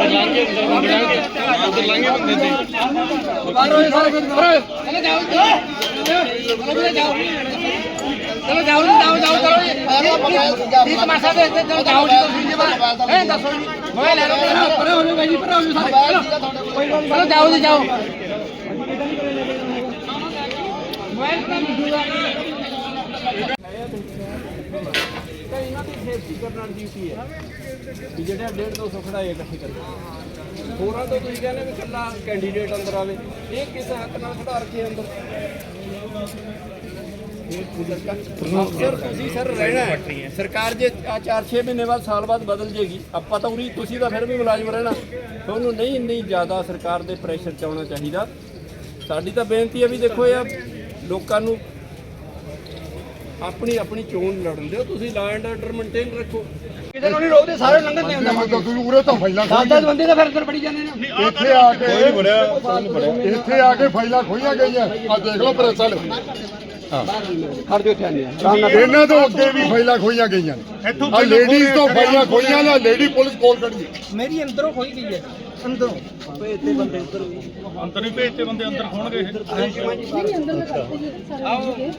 ਉਧਰ ਲੰਘੇ ਬੰਦੇ ਤੇ ਬਾਹਰੋਂ ਸਾਰੇ ਚਲੋ ਜਾਓ ਚਲੋ ਜਾਓ ਚਲੋ ਜਾਓ ਜਾਓ ਜਾਓ ਚਲੋ ਇਹ ਤਮਾਸ਼ਾ ਦੇ ਚਲੋ ਜਾਓ ਜੀ ਇਹ ਦੱਸੋ ਜੀ ਮੋਬਾਈਲ ਲੈ ਲਓ ਪਰੇ ਹੋ ਜਾਓ ਭਾਈ ਜੀ ਪਰੇ ਹੋ ਜਾਓ ਸਾਰੇ ਚਲੋ ਜਾਓ ਜੀ ਜਾਓ ਇਹਨਾਂ ਦੀ ਸੇਫਟੀ ਕਰਨ ਡਿਊਟੀ ਹੈ ਵੀ ਜਿਹੜੇ 1.5 200 ਖੜਾਏ ਇਕੱਠੇ ਕਰਦੇ ਹੋਰਾਂ ਤੋਂ ਤੁਸੀਂ ਕਹਿੰਦੇ ਵੀ ਇਕੱਲਾ ਕੈਂਡੀਡੇਟ ਅੰਦਰ ਆਵੇ। ਇਹ ਕਿਸ ਹੱਕ ਨਾਲ ਖੜਾ ਰੱਖੇ ਅੰਦਰ? ਅਫਸਰ ਤੁਸੀਂ ਸਰ ਰਹਿਣਾ ਹੈ। ਸਰਕਾਰ ਜੇ ਆ 4-6 ਮਹੀਨੇ ਬਾਅਦ ਸਾਲ ਬਾਅਦ ਬਦਲ ਜੇਗੀ, ਆਪਾਂ ਤਾਂ ਉਰੀ ਤੁਸੀਂ ਤਾਂ ਫਿਰ ਵੀ ਮੁਲਾਜ਼ਮ ਰਹਿਣਾ। ਤੁਹਾਨੂੰ ਨਹੀਂ ਇੰਨੀ ਜ਼ਿਆਦਾ ਸਰਕਾਰ ਦੇ ਪ੍ਰੈਸ਼ਰ ਚ ਆਉਣਾ ਚਾਹੀਦਾ। ਸਾਡੀ ਤਾਂ ਬੇਨਤੀ ਹੈ ਵੀ ਦੇਖੋ ਇਹ ਲੋਕਾਂ ਨੂੰ ਆਪਣੀ ਆਪਣੀ ਚੋਣ ਲੜਨ ਦਿਓ ਤੁਸੀਂ ਲਾ ਐਂਡ ਆਰਡਰ ਮੇਨਟੇਨ ਰੱਖੋ। ਕਿਸੇ ਨੂੰ ਨਹੀਂ ਰੋਕਦੇ ਸਾਰੇ ਲੰਘਣ ਦੇ ਹੁੰਦਾ ਤੁਸੀਂ ਉਰੇ ਤਾਂ ਫਾਈਲਾਂ ਦਸ ਦਸ ਬੰਦੇ ਤਾਂ ਫਿਰ ਅੰਦਰ ਬੜੀ ਜਾਂਦੇ ਨੇ। ਇੱਥੇ ਆ ਕੇ ਕੋਈ ਬੜਿਆ ਇੱਥੇ ਆ ਕੇ ਫਾਈਲਾਂ ਖੋਈਆਂ ਗਈਆਂ। ਆ ਦੇਖ ਲਓ ਪ੍ਰੈਸ ਵਾਲੇ। ਖੜ ਜੋ ਇੱਥੇ ਆਨੇ ਇਹਨਾਂ ਤੋਂ ਅੱਗੇ ਵੀ ਫਾਈਲਾਂ ਖੋਈਆਂ ਗਈਆਂ ਆ ਲੇਡੀਜ਼ ਤੋਂ ਫਾਈਲਾਂ ਖੋਈਆਂ ਨਾ ਲੇਡੀ ਪੁਲਿਸ ਕੋਲ ਖੜੀ ਹੈ। ਮੇਰੀ ਅੰਦਰੋਂ ਖੋਈ ਗਈ ਹੈ। ਅੰਦਰੋਂ। ਅੰਦਰ ਹੀ ਭੇਜਤੇ ਬੰਦੇ ਅੰਦਰ ਖੋਣਗੇ ਇਹ। ਅੰਦਰ ਸਾਰੇ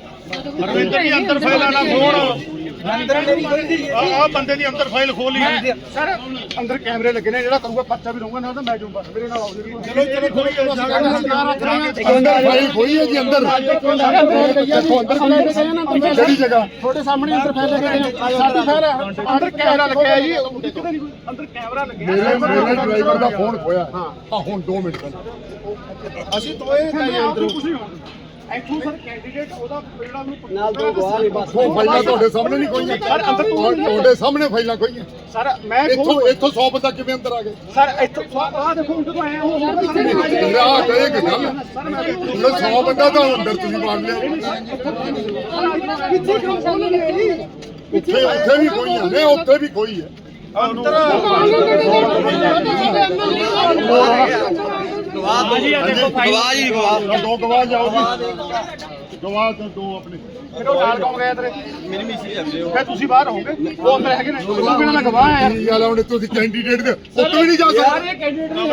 ਰਵਿੰਦਰ ਜੀ ਅੰਦਰ ਫਾਈਲਾਂ ਨਾ ਖੋਣ ਅੰਦਰ ਮੇਰੀ ਖੋਈ ਗਈ ਹੈ ਆ ਬੰਦੇ ਦੀ ਅੰਦਰ ਫਾਈਲ ਖੋਲ ਲਈ ਸਰ ਅੰਦਰ ਕੈਮਰੇ ਲੱਗੇ ਨੇ ਜਿਹੜਾ ਕਰੂਗਾ ਪਰਚਾ ਵੀ ਰਹੂਗਾ ਨਾ ਤਾਂ ਮੈਂ ਜਾਊਂਗਾ ਮੇਰੇ ਨਾਲ ਆਓ ਜੀ। ਚਲੋ ਚਲੋ ਕੋਈ ਅੰਦਰ ਫਾਈਲ ਖੋਈ ਹੈ ਜੀ ਅੰਦਰ। ਦੇਖੋ ਅੰਦਰ ਕਿਹੜੀ ਜਗ੍ਹਾ। ਤੁਹਾਡੇ ਸਾਹਮਣੇ ਅੰਦਰ ਫਾਈਲ ਲੱਗੇ ਨੇ। ਸਾਡੀ ਫਾਈਲ ਅੰਦਰ ਕੈਮਰਾ ਲੱਗਿਆ ਜੀ। ਅੰਦਰ ਕੈਮਰਾ ਲੱਗਿਆ ਮੇਰੇ ਮੇਰੇ ਡਰਾਈਵਰ ਦਾ ਫੋਨ ਖੋਇਆ ਆ ਹੁਣ 2 ਮਿੰਟ ਅਸੀਂ ਤੋਏ ਗਏ ਅੰਦਰ। ਇੱਥੋਂ ਸਰ ਕੈਂਡੀਡੇਟ ਉਹਦਾ ਜਿਹੜਾ ਨੂੰ ਨਾਲ ਦੋ ਗਵਾਹ ਵੀ ਬਸ। ਉਹ ਫਾਈਲਾਂ ਤੁਹਾਡੇ ਸਾਹਮਣੇ ਨਹੀਂ ਖੋਈਆਂ ਸਰ, ਅੰਦਰ ਤੁਹਾਡੇ ਸਾਹਮਣੇ ਫਾਈਲਾਂ ਖੋਈਆਂ ਸਰ ਮੈਂ ਇੱਥੋਂ ਇੱਥੋਂ 100 ਬੰਦਾ ਕਿਵੇਂ ਅੰਦਰ ਆ ਗਏ ਸਰ ਇੱਥੋਂ ਆਹ ਦੇਖੋ ਹੁਣ ਜਦੋਂ ਆਏ ਹੋ ਆ ਕਹੇ ਕਿ ਗੱਲ ਉਹ 100 ਬੰਦਾ ਤਾਂ ਅੰਦਰ ਤੁਸੀਂ ਮਾਰ ਲਿਆ। ਕਿੱਥੇ ਕੰਮ ਸਾਹਮਣੇ ਲੱਗੀ ਉੱਥੇ ਉੱਥੇ ਵੀ ਖੋਈਆਂ ਨੇ ਉੱਥੇ ਵੀ ਖੋਈ ਹੈ। ਅੰਦਰ ਗਵਾਹ ਜੀ ਗਵਾਹ। ਦੋ ਗਵਾਹ ਜਾਓ ਜੀ। ਗਵਾਹ ਤੋਂ ਦੋ ਆਪਣੇ। ਉਹ ਨਾਲ ਕੌਣ ਗਿਆ ਤੇਰੇ? ਮੇਰੀ ਮਿਸੀ ਜਾਂਦੇ ਹੋ। ਫਿਰ ਤੁਸੀਂ ਬਾਹਰ ਹੋਗੇ ਉਹ ਅੰਦਰ ਹੈਗੇ ਨੇ। ਤੁਸੀਂ ਬਿਨਾਂ ਮੈਂ ਗਵਾਹ ਆ ਕੀ ਗੱਲ ਆ ਹੁਣ ਤੁਸੀਂ ਕੈਂਡੀਡੇਟ ਦੇ ਉੱਤੇ ਵੀ ਨਹੀਂ ਜਾ ਸਕਦੇ।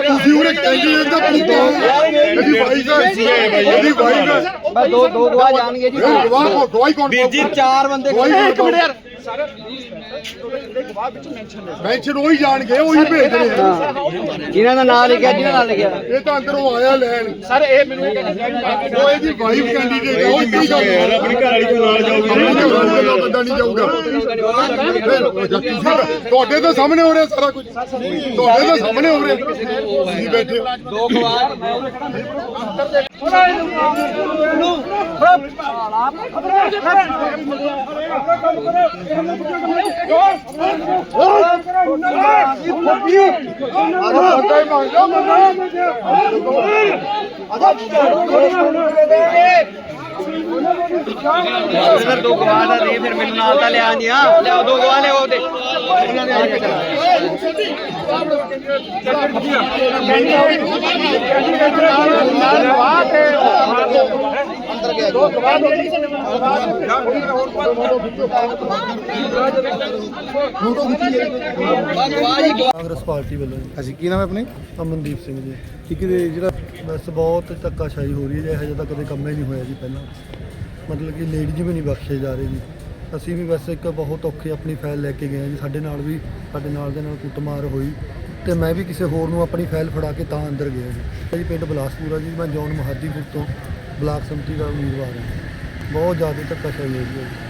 ਤੁਸੀਂ ਉਹਨੇ ਕੈਂਡੀਡੇਟ ਦਾ ਪੁੱਤੋ ਇਹਦੀ ਵਾਈਫ ਹੈ। ਇਹਦੀ ਵਾਈਫ ਹੈ। ਬਸ ਦੋ ਦੋ ਗਵਾਹ ਜਾਣਗੇ ਜੀ। ਇਹ ਗਵਾਹ ਕੋ ਗਵਾਹੀ ਕੌਣ ਵੀਰ ਜੀ ਚਾਰ ਬੰਦੇ ਗਵਾਹੀ ਕੌਣ ਯਾਰ ਸਰ ਗਵਾਹ ਮੈਂਸ਼ਨ ਉਹੀ ਜਾਣਗੇ ਉਹੀ ਭੇਜਦੇ ਆ ਜਿਨ੍ਹਾਂ ਦਾ ਨਾਮ ਲਿਖਿਆ ਜਿਹਨਾਂ ਦਾ ਲਿਖਿਆ। ਇਹ ਤਾਂ ਅੰਦਰੋਂ ਆਇਆ ਲੈਣ। ਸਰ ਇਹ ਮੈਨੂੰ ਇਹ ਕਹਿੰਦੇ ਉਹ ਇਹਦੀ ਵਾਈਫ ਕੈਂਡੀਡੇਟ ਹੈ ਉਹ ਕੀ ਗੱਲ ਆਪਣੀ ਘਰ ਵਾਲੀ ਕੋਲ ਨਾਲ ਜਾਊਗੀ। ਬੰਦਾ ਨਹੀਂ ਜਾਊਗਾ। ਤੁਹਾਡੇ ਤਾਂ ਸਾਹਮਣੇ ਹੋ ਰਿਹਾ ਸਾਰਾ ਕੁਝ। ਤੁਹਾਡੇ ਤਾਂ ਸਾਹਮਣੇ ਹੋ ਰਿਹਾ। ਤੁਸੀਂ ਬੈਠੇ ਦੋ ਗਵਾਹ ਫਿਰ ਦੋ ਗਵਾਹ ਦਾ ਦੇ ਫਿਰ ਮੈਨੂੰ ਨਾਲ ਤਾਂ ਲਿਆ ਨਹੀਂ ਆ ਲਿਆਓ ਦੋ ਗਵਾਹ ਲਿਆ ਉਹਦੇ ਕਾਂਗਰਸ ਪਾਰਟੀ ਵੱਲੋਂ ਜੀ। ਅਸੀਂ ਕੀ ਨਾਮ ਹੈ ਆਪਣੇ? ਅਮਨਦੀਪ ਸਿੰਘ ਜੀ। ਠੀਕ ਹੈ ਜੀ, ਜਿਹੜਾ ਬਸ ਬਹੁਤ ਧੱਕਾਸ਼ਾਹੀ ਹੋ ਰਹੀ ਹੈ ਜੀ ਇਹੋ ਜਿਹਾ ਤਾਂ ਕਦੇ ਕੰਮ ਹੀ ਨਹੀਂ ਹੋਇਆ ਜੀ ਪਹਿਲਾਂ। ਮਤਲਬ ਕਿ ਲੇਡੀਜ਼ ਵੀ ਨਹੀਂ ਬਖਸ਼ੇ ਜਾ ਰਹੇ ਜੀ। ਅਸੀਂ ਵੀ ਬਸ ਇੱਕ ਬਹੁਤ ਔਖੇ ਆਪਣੀ ਫਾਈਲ ਲੈ ਕੇ ਗਏ ਹਾਂ ਜੀ। ਸਾਡੇ ਨਾਲ ਵੀ ਸਾਡੇ ਨਾਲ ਦੇ ਨਾਲ ਕੁੱਟਮਾਰ ਹੋਈ। ਤੇ ਮੈਂ ਵੀ ਕਿਸੇ ਹੋਰ ਨੂੰ ਆਪਣੀ ਫਾਈਲ ਫੜਾ ਕੇ ਤਾਂ ਅੰਦਰ ਗਿਆ ਜੀ। ਜੀ ਪਿੰਡ ਬਲਾਸਪੁਰਾ ਜੀ। ਮੈਂ ਜੌਨ ਮਹਾਦੀਪੁਰ ਤੋਂ। ਬਲਾਕ ਸੰਮਤੀ ਦਾ ਉਮੀਦਵਾਰ ਹਾਂ। ਬਹੁਤ ਜ਼ਿਆਦਾ ਧੱਕਾਸ਼ਾਹੀ ਹੋਈ ਹੈ। ਜੀ